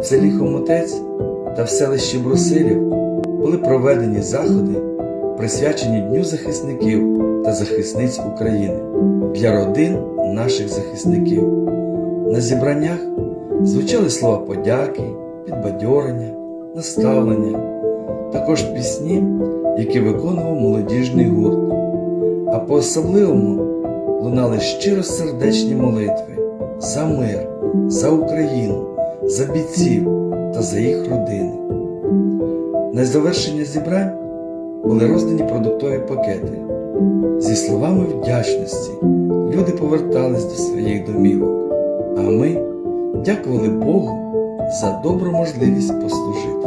В селі Хомутець та в селищі Брусилів були проведені заходи, присвячені Дню захисників та захисниць України для родин наших захисників. На зібраннях звучали слова подяки, підбадьорення, наставлення, також пісні, які виконував молодіжний гурт. А по-особливому лунали щиросердечні молитви за мир, за Україну, за бійців та за їх родини. На завершення зібрань були роздані продуктові пакети. Зі словами вдячності люди повертались до своїх домівок, а ми дякували Богу за добру можливість послужити.